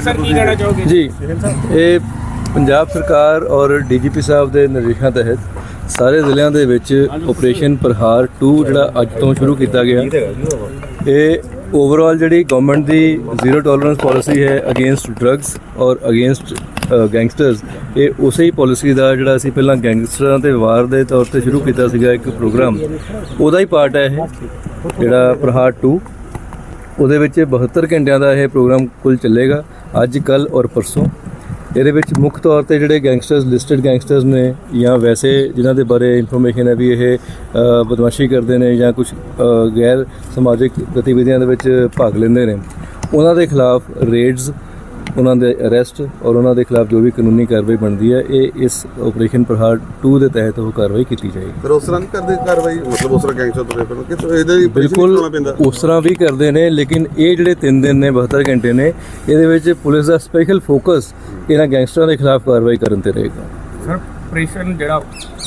Sir ਕੀ ਕਹਿਣਾ ਚਾਹੋਗੇ? ਜੀ। ਇਹ ਪੰਜਾਬ ਸਰਕਾਰ ਔਰ ਡੀਜੀਪੀ ਸਾਹਿਬ ਦੇ ਨਿਰਦੇਸ਼ਾਂ ਤਹਿਤ ਸਾਰੇ ਜ਼ਿਲ੍ਹਿਆਂ ਦੇ ਵਿੱਚ ਆਪਰੇਸ਼ਨ ਪ੍ਰਹਾਰ 2 ਜਿਹੜਾ ਅੱਜ ਤੋਂ ਸ਼ੁਰੂ ਕੀਤਾ ਗਿਆ। ਇਹ ਓਵਰਆਲ ਜਿਹੜੀ ਗਵਰਨਮੈਂਟ ਦੀ ਜ਼ੀਰੋ ਟੋਲਰੈਂਸ ਪਾਲਿਸੀ ਹੈ ਅਗੇਂਸਟ ਡਰੱਗਸ ਔਰ ਅਗੇਂਸਟ ਗੈਂਗਸਟਰਸ ਇਹ ਉਸੇ ਹੀ ਪਾਲਿਸੀ ਦਾ ਜਿਹੜਾ ਅਸੀਂ ਪਹਿਲਾਂ ਗੈਂਗਸਟਰਾਂ ਤੇ ਵਾਰ ਦੇ ਤੌਰ ਤੇ ਸ਼ੁਰੂ ਕੀਤਾ ਸੀਗਾ ਇੱਕ ਪ੍ਰੋਗਰਾਮ ਉਹਦਾ ਹੀ ਪਾਰਟ ਹੈ ਇਹ ਜਿਹੜਾ ਪ੍ਰਹਾਰ 2 ਉਹਦੇ ਵਿੱਚ 72 ਘੰਟਿਆਂ ਦਾ ਇਹ ਪ੍ਰੋਗਰਾਮ ਕੁੱਲ ਚੱਲੇਗਾ, ਅੱਜ ਕੱਲ ਔਰ ਪਰਸੋਂ। ਇਹਦੇ ਵਿੱਚ ਮੁੱਖ ਤੌਰ ਤੇ ਜਿਹੜੇ ਗੈਂਗਸਟਰਸ, ਲਿਸਟਡ ਗੈਂਗਸਟਰਸ ਨੇ ਜਾਂ ਵੈਸੇ ਜਿਨ੍ਹਾਂ ਦੇ ਬਾਰੇ ਇਨਫੋਰਮੇਸ਼ਨ ਹੈ ਵੀ ਇਹ ਬਦਮਾਸ਼ੀ ਕਰਦੇ ਨੇ ਜਾਂ ਕੁਝ ਗੈਰ ਸਮਾਜਿਕ ਗਤੀਵਿਧੀਆਂ ਦੇ ਵਿੱਚ ਭਾਗ ਲੈਂਦੇ ਨੇ, ਉਹਨਾਂ ਦੇ ਖਿਲਾਫ ਰੇਡਸ ਉਹਨਾਂ ਦੇ ਅਰੈਸਟ ਔਰ ਉਹਨਾਂ ਦੇ ਖਿਲਾਫ ਜੋ ਵੀ ਕਾਨੂੰਨੀ ਕਾਰਵਾਈ ਬਣਦੀ ਹੈ ਇਹ ਇਸ ਆਪਰੇਸ਼ਨ ਪ੍ਰਹਾਰ 2 ਦੇ ਤਹਿਤ ਉਹ ਕਾਰਵਾਈ ਕੀਤੀ ਜਾਏਗੀ। ਫਿਰ ਉਸ ਤਰ੍ਹਾਂ ਕਰਦੇ ਕਾਰਵਾਈ? ਮਤਲਬ ਉਸ ਤਰ੍ਹਾਂ ਗੈਂਗਸਟਰ ਤੁਰੇ ਫਿਰਨ। ਕਿ ਇਹਦੇ ਲਈ ਬਿਲਕੁਲ ਉਸ ਤਰ੍ਹਾਂ ਵੀ ਕਰਦੇ ਨੇ ਲੇਕਿਨ ਇਹ ਜਿਹੜੇ 3 ਦਿਨ ਨੇ 72 ਘੰਟੇ ਨੇ ਇਹਦੇ ਵਿੱਚ ਪੁਲਿਸ ਦਾ ਸਪੈਸ਼ਲ ਫੋਕਸ ਇਹਨਾਂ ਗੈਂਗਸਟਰਾਂ ਦੇ ਖਿਲਾਫ ਕਾਰਵਾਈ ਕਰਨ ਤੇ ਰਹੇਗਾ। ਸਰ ਆਪਰੇਸ਼ਨ ਜਿਹੜਾ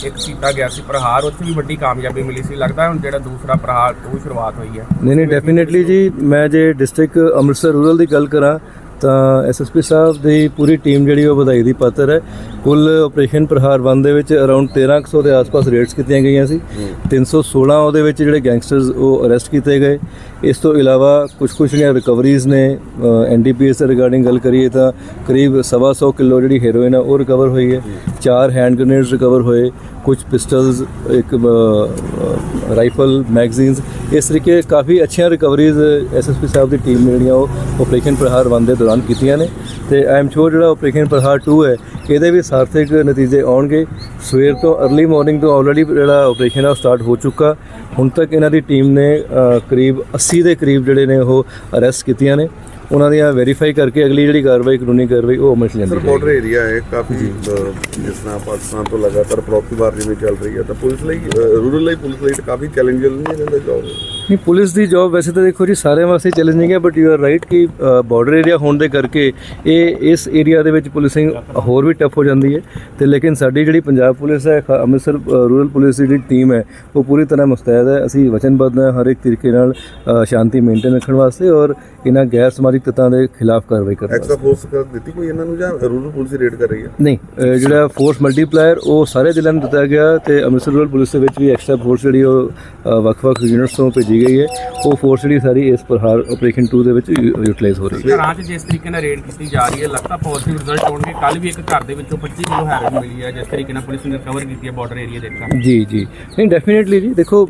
ਇੱਕ ਕੀਤਾ ਗਿਆ ਸੀ ਪ੍ਰਹਾਰ ਉੱਥੇ ਵੀ ਵੱਡੀ ਕਾਮਯਾਬੀ ਮਿਲੀ ਸੀ। ਲੱਗਦਾ ਹੁਣ ਜਿਹੜਾ ਦੂਸਰਾ ਪ੍ਰਹਾਰ ਤੋਂ ਸ਼ੁਰੂਆਤ ਹੋਈ ਹੈ। ਨਹੀਂ ਨਹੀਂ ਡੈਫੀਨਿਟਲੀ ਜੀ ਮੈਂ ਜੇ ਡਿਸਟ੍ਰਿਕਟ ਅੰਮ੍ਰਿਤਸਰ ਰੂਰਲ ਦੀ ਗੱਲ ਕਰਾਂ ਤਾਂ ਐਸਐਸਪੀ ਸਾਹਿਬ ਦੀ ਪੂਰੀ ਟੀਮ ਜਿਹੜੀ ਉਹ ਵਧਾਈ ਦੀ ਪਾਤਰ ਹੈ। ਕੁੱਲ ਆਪਰੇਸ਼ਨ ਪ੍ਰਹਾਰ 1 ਦੇ ਵਿੱਚ ਅਰਾਊਂਡ 1300 ਦੇ ਆਸ-ਪਾਸ ਰੇਡਸ ਕੀਤੀਆਂ ਗਈਆਂ ਸੀ। 316 ਉਹਦੇ ਵਿੱਚ ਜਿਹੜੇ ਗੈਂਗਸਟਰਸ ਉਹ ਅਰੈਸਟ ਕੀਤੇ ਗਏ। ਇਸ ਤੋਂ ਇਲਾਵਾ ਕੁਝ ਕੁਝ ਜਿਹੜੀਆਂ ਰਿਕਵਰੀਜ਼ ਨੇ ਐਨਡੀਪੀਐਸ ਦੇ ਰਿਗਾਰਡਿੰਗ ਗੱਲ ਕਰੀਏ ਤਾਂ ਕਰੀਬ ਸਵਾ ਸੌ ਕਿਲੋ ਜਿਹੜੀ ਹੈਰੋਇਨ ਹੈ ਉਹ ਰਿਕਵਰ ਹੋਈ ਹੈ। ਚਾਰ ਹੈਂਡ ਗ੍ਰੇਨੇਡਸ ਰਿਕਵਰ ਹੋਏ ਕੁਝ ਪਿਸਟਲਸ ਇੱਕ ਰਾਈਫਲ ਮੈਗਜ਼ੀਨਸ ਇਸ ਤਰੀਕੇ ਕਾਫੀ ਅੱਛੀਆਂ ਰਿਕਵਰੀਜ਼ ਐਸਐਸਪੀ ਸਾਹਿਬ ਦੀ ਟੀਮ ਨੇ ਜਿਹੜੀਆਂ ਉਹ ਆਪਰੇਸ਼ਨ ਪ੍ਰਹਾਰ 1 ਦੇ ਦੌਰਾਨ ਕੀਤੀਆਂ ਨੇ। ਤੇ ਆਈ ਐਮ ਸ਼ੋਰ ਜਿਹੜਾ ਆਪਰੇਸ਼ਨ ਪ੍ਰਹਾਰ 2 ਹੈ ਇਹਦੇ ਵੀ ਸਾਰਥਕ ਨਤੀਜੇ ਆਉਣਗੇ। ਸਵੇਰ ਤੋਂ अर्ਲੀ ਮਾਰਨਿੰਗ ਤੋਂ ਆਲਰੇਡੀ ਜਿਹੜਾ ਆਪਰੇਸ਼ਨ ਉਹ ਸਟਾਰਟ ਹੋ ਚੁੱਕਾ। ਹੁਣ ਤੱਕ ਇਹਨਾਂ ਦੀ ਟੀਮ ਨੇ ਕਰੀਬ 80 ਦੇ ਕਰੀਬ ਜਿਹੜੇ ਨੇ ਉਹ ਅਰੈਸਟ ਕੀਤੀਆਂ ਨੇ। ਉਹਨਾਂ ਦੀਆਂ ਵੈਰੀਫਾਈ ਕਰਕੇ ਅਗਲੀ ਜਿਹੜੀ ਕਾਰਵਾਈ ਕਾਨੂੰਨੀ ਕਾਰਵਾਈ ਉਹ ਅਮਲ 'ਚ ਜਾਂਦੀ ਹੈ ਬਾਰਡਰ ਏਰੀਆ ਹੈ ਕਾਫੀ ਜਿਸ ਤਰ੍ਹਾਂ ਪਾਕਿਸਤਾਨ ਤੋਂ ਲਗਾਤਾਰ ਪ੍ਰੋਪਰਟੀ ਜਿਵੇਂ ਚੱਲ ਰਹੀ ਹੈ ਤਾਂ ਪੁਲਿਸ ਲਈ ਰੂਰਲ ਲਈ ਪੁਲਿਸ ਲਈ ਤਾਂ ਕਾਫੀ ਚੈਲੰਜਲ ਨਹੀਂ ਰਹਿੰਦਾ ਜੌਬ ਨਹੀਂ ਪੁਲਿਸ ਦੀ ਜੌਬ ਵੈਸੇ ਤਾਂ ਦੇਖੋ ਜੀ ਸਾਰਿਆਂ ਵਾਸਤੇ ਚੈਲੰਜਿੰਗ ਹੈ ਬਟ ਯੂ ਆਰ ਰਾਈਟ ਕਿ ਬਾਰਡਰ ਏਰੀਆ ਹੋਣ ਦੇ ਕਰਕੇ ਇਹ ਇਸ ਏਰੀਆ ਦੇ ਵਿੱਚ ਪੁਲਿਸਿੰਗ ਹੋਰ ਵੀ ਟਫ ਹੋ ਜਾਂਦੀ ਹੈ। ਤੇ ਲੇਕਿਨ ਸਾਡੀ ਜਿਹੜੀ ਪੰਜਾਬ ਪੁਲਿਸ ਹੈ ਅੰਮ੍ਰਿਤਸਰ ਰੂਰਲ ਪੁਲਿਸ ਦੀ ਜਿਹੜੀ ਟੀਮ ਹੈ ਉਹ ਪੂਰੀ ਤਰ੍ਹਾਂ ਮੁਸਤੈਦ ਹੈ। ਅਸੀਂ ਵਚਨਬੱਧ ਹਾਂ ਹਰ ਇੱਕ ਤਰੀਕੇ ਨਾਲ ਸ਼ਾਂਤੀ ਮੇਨਟੇਨ ਰੱਖਣ ਵਾਸਤੇ ਔਰ ਇਹਨਾਂ ਗੈਰ ਸਮਾਜਿਕ ਤੱਤਾਂ ਦੇ ਖਿਲਾਫ ਕਾਰਵਾਈ ਕਰਨ ਵਾਸਤੇ। ਐਕਸਟਰਾ ਫੋਰਸ ਕਰ ਦਿੱਤੀ ਕੋਈ ਇਹਨਾਂ ਨੂੰ ਜਾਂ ਰੂਰਲ ਪੁਲਿਸ ਰੇਡ ਕਰ ਰਹੀ ਹੈ? ਨਹੀਂ ਜਿਹੜਾ ਫੋਰਸ ਮਲਟੀਪਲਾਇਰ ਉਹ ਸਾਰੇ ਜ਼ਿਲ੍ਹਿਆਂ ਨੂੰ ਦਿੱਤਾ ਗਿਆ ਤੇ ਅੰਮ੍ਰਿਤਸਰ ਰੂਰਲ ਪੁਲਿਸ ਦੇ ਵਿੱਚ ਵੀ ਐਕਸਟਰਾ ਫੋਰਸ ਜਿਹੜੀ ਉਹ ਵੱਖ-ਵੱਖ ਯੂਨਿਟਸ ਤੋਂ ਭੇਜੀ ਗਈ ਹੈ। ਉਹ ਫੋਰਸ ਜਿਹੜੀ ਸਾਰੀ ਇਸ ਪ੍ਰਹਾਰ ਆਪਰੇਸ਼ਨ 2 ਦੇ ਵਿੱਚ ਯੂਟਿਲਾਈਜ਼ ਹੋ ਰਹੀ ਹੈ। ਘਰਾਂ 'ਚ ਜਿਸ ਤਰੀਕੇ ਨਾਲ ਰੇਡ ਕੀਤੀ ਜਾ ਰਹੀ ਹੈ ਲੱਗਦਾ ਪੋਜ਼ਿਟਿਵ ਰਿਜ਼ਲਟ ਆਉਣਗੇ ਕੱਲ ਵੀ ਇੱਕ ਘਰ ਦੇ ਵਿੱਚੋਂ 25 ਕਿਲੋ ਹੈਰੋਇਨ ਮਿਲੀ ਹੈ ਜਿਸ ਤਰੀਕੇ ਨਾਲ ਪੁਲਿਸ ਨੇ ਰਿਕਵਰ ਕੀਤੀ ਹੈ ਬਾਰਡਰ ਏਰੀਆ ਦੇ ਵਿੱਚ ਜੀ ਜੀ। ਨਹੀਂ ਡੈਫੀਨਿਟਲੀ ਜੀ। ਦੇਖੋ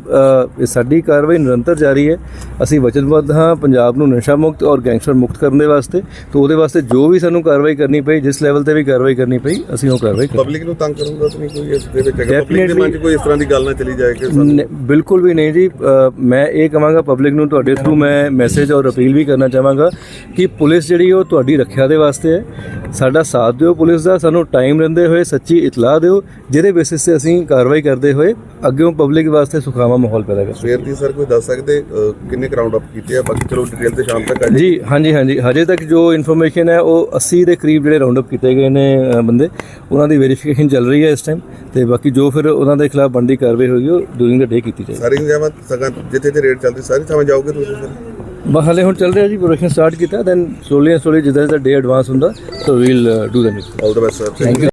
ਸਾਡੀ ਕਾਰਵਾਈ ਨਿਰੰਤਰ ਜਾਰੀ ਹੈ। ਅਸੀਂ ਵਚਨਬੱਧ ਹਾਂ ਪੰਜਾਬ ਨੂੰ ਨਸ਼ਾ ਮੁਕਤ ਔਰ ਗੈਂਗਸਟਰ ਮੁਕਤ ਕਰਨ ਦੇ ਵਾਸਤੇ। ਤੋਂ ਉਹਦੇ ਵਾਸਤੇ ਜੋ ਵੀ ਸਾਨੂੰ ਕਾਰਵਾਈ ਕਰਨੀ ਪਈ ਜਿਸ ਲੈਵਲ ਤੇ ਵੀ ਕਾਰਵਾਈ ਕਰਨੀ ਪਈ ਅਸੀਂ ਉਹ ਕਾਰਵਾਈ ਕਰਾਂਗੇ। ਪਬਲਿਕ ਨੂੰ ਤੰਗ ਕਰੂੰਗਾ ਤਾਂ ਨਹੀਂ ਕੋਈ ਇਸ ਦੇ ਵਿੱਚ ਪਬਲਿਕ ਦੇ. ਮਨ 'ਚ ਕੋਈ ਇਸ ਤਰ੍ਹਾਂ ਦੀ ਗੱਲ ਨਾ ਚਲੀ ਜਾਏ ਕਿ ਬਿਲਕੁਲ ਵੀ ਨਹੀਂ ਜੀ। ਮੈਂ ਇਹ ਕਹਾਂਗਾ ਪਬਲਿਕ ਨੂੰ ਤੁਹਾਡੇ ਥਰੂ ਮੈਂ ਮੈਸੇਜ ਔਰ ਅਪੀਲ ਵੀ ਕਰਨਾ ਚਾਹਾਂਗਾ ਕਿ ਪੁਲਿਸ ਜਿਹੜੀ ਉਹ ਤੁਹਾਡੀ ਰੱਖਿਆ ਦੇ ਵਾਸਤੇ ਹੈ। ਸਾਡਾ ਸਾਥ ਦਿਓ ਪੁਲਿਸ ਦਾ ਸਾਨੂੰ ਟਾਈਮ ਰਹਿੰਦੇ ਹੋਏ ਸੱਚੀ ਇਤਲਾਹ ਦਿਓ ਜਿਹਦੇ ਬੇਸਿਸ ਤੇ ਅਸੀਂ ਕਾਰਵਾਈ ਕਰਦੇ ਹੋਏ ਅੱਗੇੋਂ ਪਬਲਿਕ ਵਾਸਤੇ ਸੁਖਾਵਾਂ ਮਾਹੌਲ ਪੈਦਾ ਕਰ ਸਵੇਰ ਦੀ ਸਰ ਕੋਈ ਦੱਸ ਸਕਦੇ ਕਿੰਨੇ ਕਰਾਊਂਡ ਅਪ ਕੀਤੇ ਆ? ਬਾਕੀ ਚਲੋ ਡਿਟੇਲ ਤੇ ਸ਼ਾਮ ਤੱਕ ਆ ਜੀ ਹਾਂਜੀ ਹਾਂਜੀ। ਹਜੇ ਤੱਕ ਜੋ ਇਨਫੋਰਮੇਸ਼ਨ ਹੈ ਉਹ 80 ਦੇ ਕਰੀਬ ਜਿਹੜੇ ਰਾਉਂਡ ਅਪ ਕੀਤੇ ਗਏ ਨੇ ਬੰਦੇ ਉਹਨਾਂ ਦੀ ਵੈਰੀਫਿਕੇਸ਼ਨ ਚੱਲ ਰਹੀ ਹੈ ਇਸ ਟਾਈਮ ਤੇ ਬਾਕੀ ਜੋ ਫਿਰ ਉਹਨਾਂ ਦੇ ਖਿਲਾਫ ਬਣਦੀ ਕਾਰਵਾਈ ਹੋਏਗੀ ਉਹ ਡੂਰਿੰਗ ਦਾ ਡੇ ਕੀਤੀ ਜਾਏਗੀ। ਸਾਰੀ ਜਗ੍ਹਾ ਸਗਾਂ ਜਿੱਥੇ ਤੇ ਰੇਡ ਚੱਲਦੀ ਸਾਰੀ ਥਾਵਾਂ ਜਾਓਗੇ ਤੁਸੀਂ ਸਰ ਬਸ ਹਾਲੇ ਹੁਣ ਚੱਲ ਰਿਹਾ ਜੀ ਪ੍ਰੋਡਕਸ਼ਨ ਸਟਾਰਟ ਕੀਤਾ ਦੈਨ ਸਲੋਲੀ ਸਲੋਲੀ ਜਿੱਦਾਂ ਜਿੱਦਾਂ ਡੇ ਐਡਵਾਂਸ ਹੁੰਦਾ so we'll do them all the best sir thank you